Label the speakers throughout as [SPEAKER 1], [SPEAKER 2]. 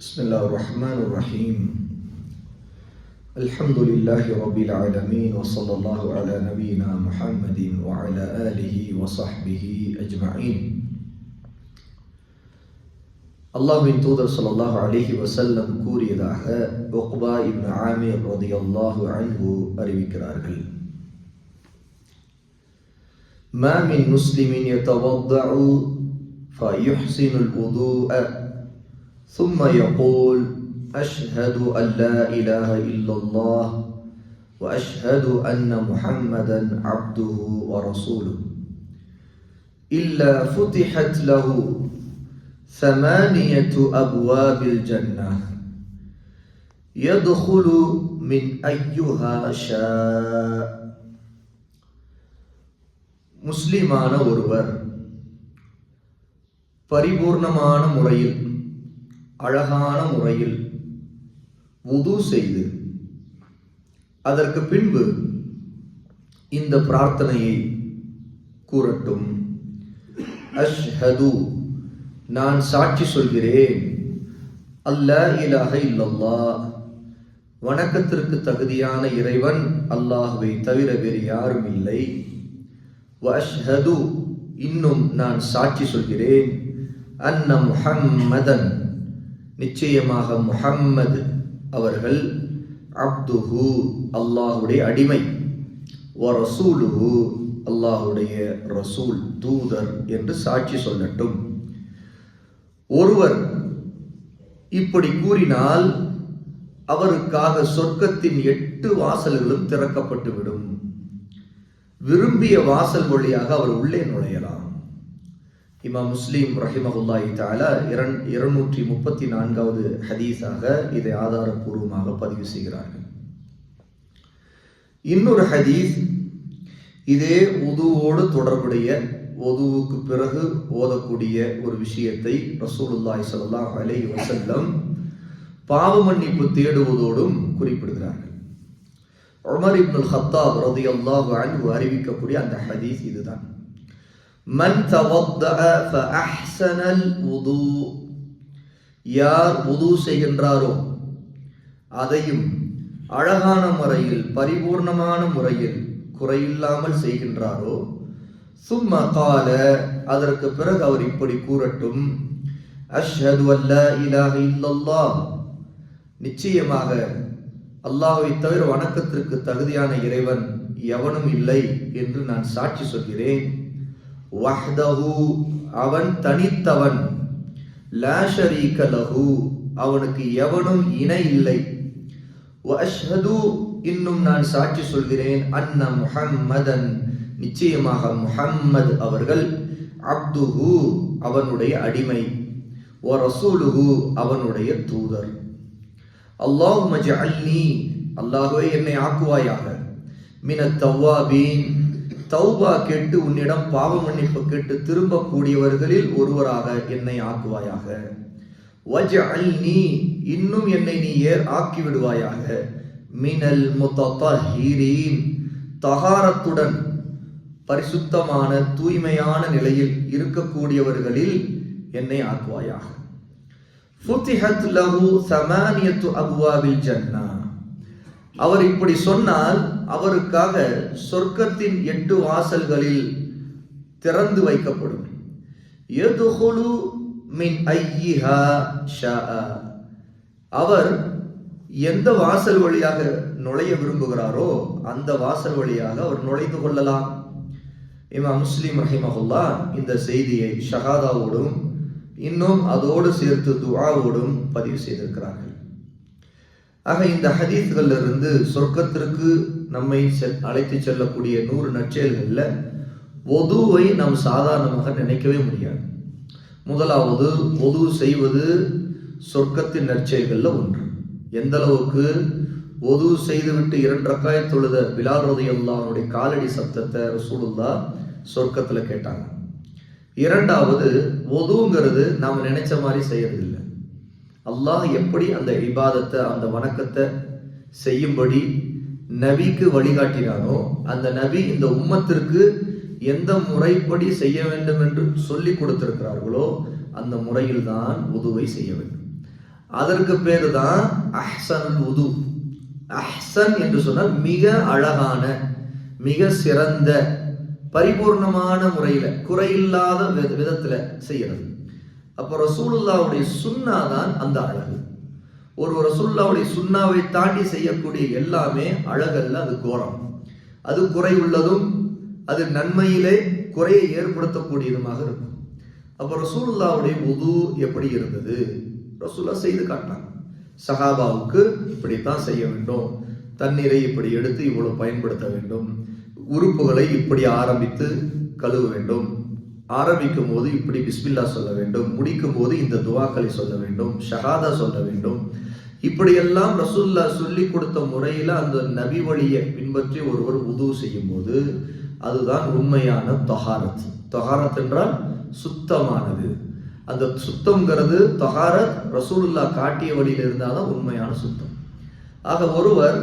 [SPEAKER 1] بسم الله الرحمن الرحيم الحمد لله رب العالمين وصلى الله على نبينا محمد وعلى آله وصحبه أجمعين அல்லாஹ்வின் தூதர் ஸல்லல்லாஹு அலைஹி வஸல்லம் கூறியதாக உக்பா இப்னு ஆமீர் ரலியல்லாஹு அன்ஹு அறிவிக்கிறார்கள் ما من مسلم يتوضأ فيحسن الوضوء ثم يقول أشهد أن لا إله إلا الله وأشهد أن محمدا عبده ورسوله إلا فتحت له ثمانية أبواب الجنة يدخل من أيها شاء முஸ்லிமான ஒருவர் பரிபூர்ணமான முறையில் அழகான முறையில் உது செய்து அதற்கு பின்பு இந்த பிரார்த்தனையை கூறட்டும். அஷ்ஹது நான் சாட்சி சொல்கிறேன். அல்ல இலாக இல்லல்லா வணக்கத்திற்கு தகுதியான இறைவன் அல்லாஹுவை தவிர வேறு யாரும் இல்லை. வஷ்ஹது இன்னும் நான் சாட்சி சொல்கிறேன். அன்ன முஹம்மதன் நிச்சயமாக முஹம்மது அவர்கள் அப்துஹு அல்லாஹுடைய அடிமை. வ ரசூலுஹு அல்லாஹுடைய ரசூல் தூதர் என்று சாட்சி சொல்லட்டும். ஒருவர் இப்படி கூறினால் அவருக்காக சொர்க்கத்தின் எட்டு வாசல்களும் திறக்கப்பட்டுவிடும். விரும்பிய வாசல் வழியாக அவர் உள்ளே நுழையலாம். இமா முஸ்லீம் ரஹிமகுல்லாஹி தாலா இரண் இருநூற்றி முப்பத்தி நான்காவது ஹதீஸாக இதை ஆதாரபூர்வமாக பதிவு செய்கிறார்கள். இன்னொரு ஹதீஸ் இதே உதுவோடு தொடர்புடைய ஒதுவுக்கு பிறகு ஓதக்கூடிய ஒரு விஷயத்தை ரசூலுல்லாய் சல்லாஹ் அலை வசல்லம் பாவ மன்னிப்பு தேடுவதோடும் குறிப்பிடுகிறார்கள். உமர் இப்னுல் ஹத்தாப் ரலியல்லாஹு அன்ஹு அறிவிக்கக்கூடிய அந்த ஹதீஸ் இதுதான். மன் தவத்தஅ உது யார் உது செய்கின்றாரோ அதையும் அழகான முறையில் பரிபூர்ணமான முறையில் குறையில்லாமல் செய்கின்றாரோ சும்மா கால அதற்கு பிறகு அவர் இப்படி கூறட்டும் அஷ்ஹது அல்ல இலாக இல்லல்லா நிச்சயமாக அல்லாஹை தவிர வணக்கத்திற்கு தகுதியான இறைவன் எவனும் இல்லை என்று நான் சாட்சி சொல்கிறேன். வஹ்தஹு அவன் தனித்தவன். லாஷரீக லஹு அவனுக்கு எவனும் இணை இல்லை. வஷ்ஹது இன்னும் நான் சாட்சி சொல்கிறேன் அன்ன முஹம்மதன். நிச்சயமாக முஹம்மது அவர்கள் அப்துஹு அவனுடைய அடிமை. ஓ ரசூலுஹு அவனுடைய தூதர். அல்லாஹ் மஜஅல்னி அல்லாஹுவே என்னை ஆக்குவாயாக. மின தவ்வாபீன் தௌபா கேட்டு உன்னிடம் பாவ மன்னிப்பு கேட்டு திரும்பக்கூடியவர்களில் ஒருவராக என்னை ஆக்குவாயாக. நீ இன்னும் என்னை நீ ஏர் ஆக்கி விடுவாயாக மினல் முத்தஹீரீன் தகாரத்துடன் பரிசுத்தமான தூய்மையான நிலையில் இருக்கக்கூடியவர்களில் என்னை ஆக்குவாயாக. ஃபுத்திஹத் லஹு சமானியத்து அபுவாபில் ஜன்னா. அவர் இப்படி சொன்னால் அவருக்காக சொர்க்கத்தின் எட்டு வாசல்களில் திறந்து வைக்கப்படும். எதுகுலு மின் ஐயிஹா ஷா அவர் எந்த வாசல் வழியாக நுழைய விரும்புகிறாரோ அந்த வாசல் வழியாக அவர் நுழைந்து கொள்ளலாம். இமா முஸ்லீம் ரஹிமஹுல்லா இந்த செய்தியை ஷஹாதாவோடும் இன்னும் அதோடு சேர்த்து துவாவோடும் பதிவு செய்திருக்கிறார்கள். ஆக இந்த ஹதீஸ்கள்ல இருந்து சொர்க்கத்திற்கு நம்மை அழைத்து செல்லக்கூடிய நூறு நற்செயல்களில் ஒதுவை நாம் சாதாரணமாக நினைக்கவே முடியாது. முதலாவது ஒது செய்வது சொர்க்கத்தின் நற்செயல்களில் ஒன்று. எந்த அளவுக்கு ஒது செய்துவிட்டு இரண்டு ரக்காய தொழுத பிலால் காலடி சப்தத்தை ரசூலுல்லா சொர்க்கத்தில் கேட்டாங்க. இரண்டாவது ஒதுங்கிறது நாம் நினைச்ச மாதிரி செய்யறதில்லை. அல்லாஹ் எப்படி அந்த இபாதத்தை அந்த வணக்கத்தை செய்யும்படி நபிக்கு வழிகாட்டினானோ அந்த நபி இந்த உம்மத்திற்கு எந்த முறைப்படி செய்ய வேண்டும் என்று சொல்லி கொடுத்திருக்கிறார்களோ அந்த முறையில் தான் உதுவை செய்ய வேண்டும். அதற்கு பேரு தான் அஹ்சன் உது. அஹ்சன் என்று சொன்னால் மிக அழகான மிக சிறந்த பரிபூர்ணமான முறையில குறையில்லாத வித- விதத்துல செய்யறது. அப்போ ரசூலுல்லாவுடைய சுண்ணா தான் அந்த அழகு. ஒரு ரசூல்லாவுடைய சுண்ணாவை தாண்டி செய்யக்கூடிய எல்லாமே அழகல்ல அது கோரம். அது குறை உள்ளதும் அது நன்மையிலே குறையை ஏற்படுத்தக்கூடியதுமாக இருக்கும். அப்போ ரசூலுல்லாவுடைய உது எப்படி இருந்தது? ரசூல்லா செய்து காட்டினாங்க. சஹாபாவுக்கு இப்படித்தான் செய்ய வேண்டும். தண்ணீரை இப்படி எடுத்து இவ்வளவு பயன்படுத்த வேண்டும். உறுப்புகளை இப்படி ஆரம்பித்து கழுவ வேண்டும். ஆரம்பிக்கும் போது இப்படி பிஸ்மில்லா சொல்ல வேண்டும். முடிக்கும் போது இந்த துவாக்களை சொல்ல வேண்டும். ஷஹாதா சொல்ல வேண்டும். இப்படியெல்லாம் ரசூல்லா சொல்லி கொடுத்த முறையில் அந்த நபி வழியை பின்பற்றி ஒருவர் உது செய்யும் போது அதுதான் உண்மையான தொகாரத் தொகாரத் என்றால் சுத்தமானது. அந்த சுத்தம்ங்கிறது தொகாரத் ரசூலுல்லா காட்டிய வழியில் இருந்தாதான் உண்மையான சுத்தம். ஆக ஒருவர்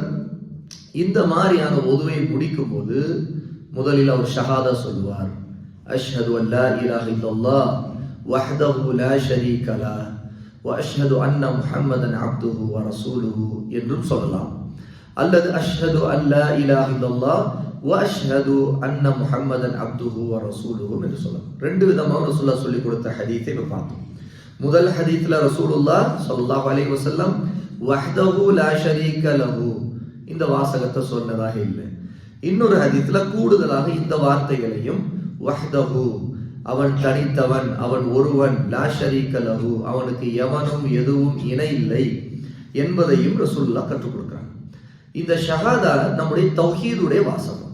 [SPEAKER 1] இந்த மாதிரியான உதுவை முடிக்கும் போது முதலில் அவர் ஷஹாதா சொல்லுவார் அஷ்ஹது அல்லா இலாஹ இல்லல்லாஹ் வஹ்தஹு லா ஷரீக லஹ் وأشهد أن محمدا عبده ورسوله என்றும் சொல்லலாம் அல்லது அஷ்ஹது அன் லா இலாஹ இல்லல்லாஹ் وأشهد أن محمدا عبده ورسوله என்று சொல்லலாம் ரெண்டு விதமாக ரசூலுல்லாஹ் சொல்லி கொடுத்த ஹதீஸை இப்ப பார்த்தோம் முதல் ஹதீஸ்ல ரசூலுல்லாஹ் ஸல்லல்லாஹு அலைஹி வஸல்லம் வஹ்தஹு லா ஷரீக லஹு இந்த வாசகத்தை சொன்னதாக இல்லை இன்னொரு ஹதீஸ்ல கூடுதலாக இந்த வார்த்தைகளையும் வஹ்தஹு. அவன் தனித்தவன் அவன் ஒருவன் லா ஷரீக லஹு. அவனுக்கு எவனும் எதுவும் இணை இல்லை என்பதையும் ரசூல்லா கற்றுக் கொடுக்குறான். இந்த ஷஹாதா நம்முடைய தௌஹீதுடைய வாசகம்.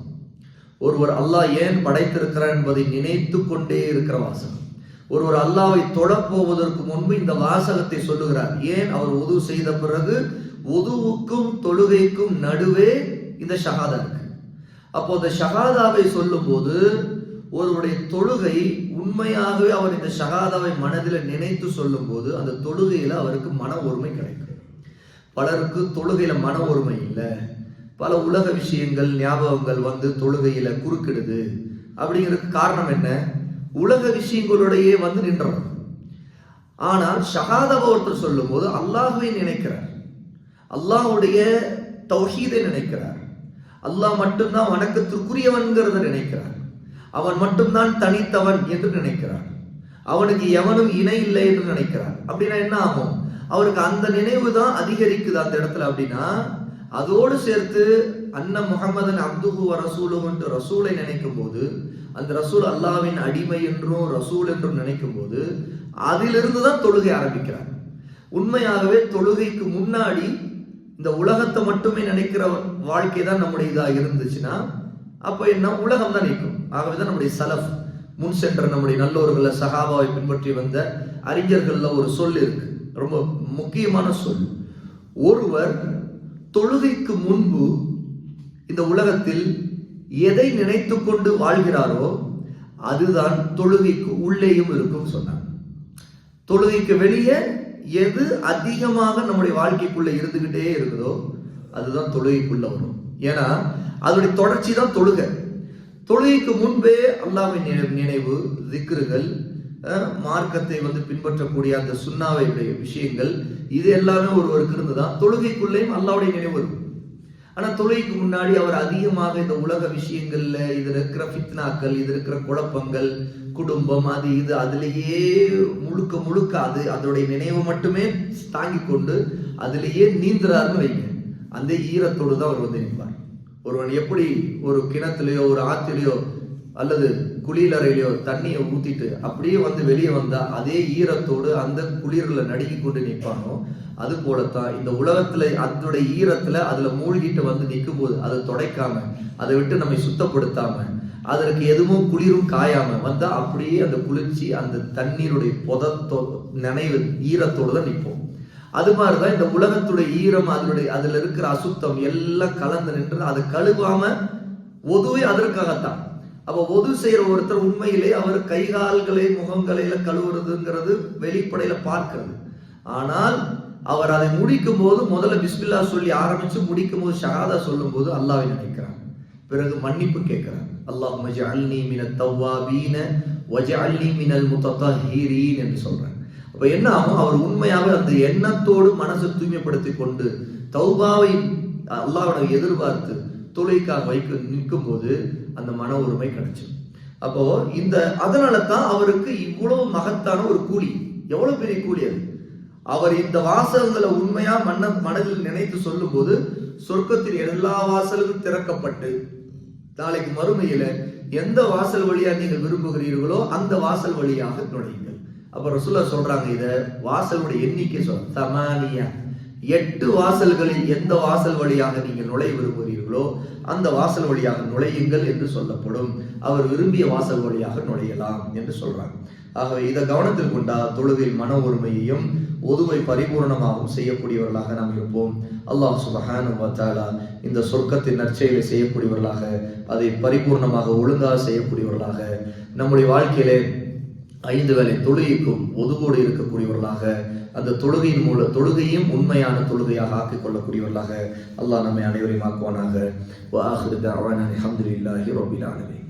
[SPEAKER 1] ஒருவர் அல்லாஹ் ஏன் படைத்திருக்கிறான் என்பதை நினைத்து கொண்டே இருக்கிற வாசகம். ஒருவர் அல்லாவை தொழப்போவதற்கு முன்பு இந்த வாசகத்தை சொல்லுகிறார். ஏன் அவர் உது செய்த பிறகு உதுவுக்கும் தொழுகைக்கும் நடுவே இந்த ஷஹாதா இருக்கு. அப்போ இந்த ஷஹாதாவை சொல்லும்போது ஒருவருடைய தொழுகை உண்மையாகவே அவர் இந்த ஷஹாதாவை மனதில் நினைத்து சொல்லும்போது அந்த தொழுகையில் அவருக்கு மன ஒருமை கிடைக்கும். பலருக்கு தொழுகையில் மன ஒருமை இல்லை. பல உலக விஷயங்கள் ஞாபகங்கள் வந்து தொழுகையில் குறுக்கிடுது. அப்படிங்கிறதுக்கு காரணம் என்ன? உலக விஷயங்களுடையே வந்து நின்றவர். ஆனால் ஷகாதவ ஒருத்தர் சொல்லும்போது அல்லாஹுவை நினைக்கிறார். அல்லாஹுடைய தௌஹீதை நினைக்கிறார். அல்லாஹ் மட்டும்தான் வணக்கத்திற்குரியவன்கிறத நினைக்கிறார். அவன் மட்டும்தான் தனித்தவன் என்று நினைக்கிறான். அவனுக்கு எவனும் இணை இல்லை என்று நினைக்கிறான். அப்படின்னா என்ன ஆகும்? அவருக்கு அந்த நினைவு தான் அதிகரிக்குது அந்த இடத்துல. அப்படின்னா அதோடு சேர்த்து அன்ன முகமதன் அப்துஹு ரசூலும் என்று ரசூலை நினைக்கும் போது அந்த ரசூல் அல்லாவின் அடிமை என்றும் ரசூல் என்றும் நினைக்கும் போது அதிலிருந்து தான் தொழுகை ஆரம்பிக்கிறார் உண்மையாகவே தொழுகைக்கு முன்னாடி இந்த உலகத்தை மட்டுமே நினைக்கிற வாழ்க்கை தான் நம்முடைய இதாக இருந்துச்சுன்னா அப்போ என்ன? உலகம் தான் நிற்கும் ஆகவே தான் நம்முடைய சலஃப் முன் சென்ற நம்முடைய நல்லோர்களை சகாபாவை பின்பற்றி வந்த அறிஞர்களில் ஒரு சொல் இருக்கு. ரொம்ப முக்கியமான சொல். ஒருவர் தொழுகைக்கு முன்பு இந்த உலகத்தில் எதை நினைத்து கொண்டு வாழ்கிறாரோ அதுதான் தொழுகைக்கு உள்ளேயும் இருக்கும் சொன்னாங்க தொழுகைக்கு வெளியே எது அதிகமாக நம்முடைய வாழ்க்கைக்குள்ள இருந்துகிட்டே இருக்குதோ அதுதான் தொழுகைக்குள்ள வரும். ஏன்னா அதனுடைய தொடர்ச்சி தான் தொழுகை. தொழுகைக்கு முன்பே அல்லாவின் நினைவு திக்ருகள் மார்க்கத்தை வந்து பின்பற்றக்கூடிய அந்த சுண்ணாவையுடைய விஷயங்கள் இது எல்லாமே ஒருவருக்கு இருந்துதான். தொழுகைக்குள்ளேயும் அல்லாவுடைய நினைவு இருக்கும் ஆனால் தொழுகைக்கு முன்னாடி அவர் அதிகமாக இந்த உலக விஷயங்கள்ல இது இருக்கிற ஃபித்னாக்கள் இது இருக்கிற குழப்பங்கள் குடும்பம் அது இது அதுலேயே முழுக்க முழுக்க அது அதோடைய நினைவு மட்டுமே தாங்கி கொண்டு அதுலேயே நீந்துறாருன்னு வைங்க. அந்த ஈரத்தோடு தான் அவர் வந்து நிற்பார். ஒருவன் எப்படி ஒரு கிணத்துலையோ ஒரு ஆத்திலையோ அல்லது குளியலறையிலையோ தண்ணியை ஊற்றிட்டு அப்படியே வந்து வெளியே வந்தால் அதே ஈரத்தோடு அந்த குளிரில் நடுங்கி கொண்டு நிற்பானோ அது போலத்தான் இந்த உலகத்தில் அதனுடைய ஈரத்தில் அதில் மூழ்கிட்டு வந்து நிற்கும் போது அதை தொடைக்காம அதை விட்டு நம்மை சுத்தப்படுத்தாம அதற்கு எதுவும் குளிரும் காயாம வந்தால் அப்படியே அந்த குளிர்ச்சி அந்த தண்ணீருடைய புதத்தோ நினைவு ஈரத்தோடு தான் நிற்போம். அது மாதிரிதான் இந்த உலகத்துடைய ஈரம் அதனுடைய அதுல இருக்கிற அசுத்தம் எல்லாம் கலந்து நின்று அதை கழுவாம ஒதுவே அதற்காகத்தான். அப்ப ஒது செய்யற ஒருத்தர் உண்மையிலே அவர் கை கால்களை முகங்களையில கழுவுறதுங்கிறது வெளிப்படையில பார்க்கிறது. ஆனால் அவர் அதை முடிக்கும் போது முதல்ல பிஸ்மில்லா சொல்லி ஆரம்பிச்சு முடிக்கும் போது ஷஹாதா சொல்லும் போது அல்லாவை நினைக்கிறார் பிறகு மன்னிப்பு கேட்கிறார் அல்லாஹ் மஜஅல்னி மின தவ்வாபீன வஜஅல்னி மினல் முத்தத்தஹீரீன் என்று சொல்றார் அப்ப என்ன ஆகும்? அவர் உண்மையாக அந்த எண்ணத்தோடு மனசை தூய்மைப்படுத்தி கொண்டு தௌபாவை அல்லாவோட எதிர்பார்த்து தொழிலுக்காக வைக்க நிற்கும் போது அந்த மன உரிமை கிடைச்சிடும். அப்போ இந்த அதனால தான் அவருக்கு இவ்வளவு மகத்தான ஒரு கூலி. எவ்வளவு பெரிய கூலி அது? அவர் இந்த வாசகங்களை உண்மையா மன்ன மனதில் நினைத்து சொல்லும்போது சொர்க்கத்தின் எல்லா வாசல்களும் திறக்கப்பட்டு நாளைக்கு மறுமையில எந்த வாசல் வழியா நீங்கள் விரும்புகிறீர்களோ அந்த வாசல் வழியாக நுழையுங்கள். அப்போ ரசூல்லா சொல்றாங்க இதை வாசலுடைய எண்ணிக்கை சொல். தமானியா எட்டு வாசல்களில் எந்த வாசல் வழியாக நீங்கள் நுழைய விரும்புகிறீர்களோ அந்த வாசல் வழியாக நுழையுங்கள் என்று சொல்லப்படும். அவர் விரும்பிய வாசல் வழியாக நுழையலாம் என்று சொல்றாங்க. ஆகவே இதை கவனத்தில் கொண்டா தொழுகையில் மன ஒருமையையும் ஒதுவை பரிபூர்ணமாகவும் செய்யக்கூடியவர்களாக நாம் இருப்போம். அல்லாஹ் சுபஹானு வத்தாலா இந்த சொர்க்கத்தின் நற்செயலை செய்யக்கூடியவர்களாக அதை பரிபூர்ணமாக ஒழுங்காக செய்யக்கூடியவர்களாக நம்முடைய வாழ்க்கையிலே ஐந்து வேளை தொழுகைக்கும் ஒதுவோடு இருக்கக்கூடியவர்களாக அந்த தொழுகையின் மூல தொழுகையும் உண்மையான தொழுகையாக ஆக்கிக் கொள்ளக்கூடியவர்களாக அல்லாஹ் நம்மை அனைவரையும் ஆக்குவானாக. வாஹிரு ரபிலானவே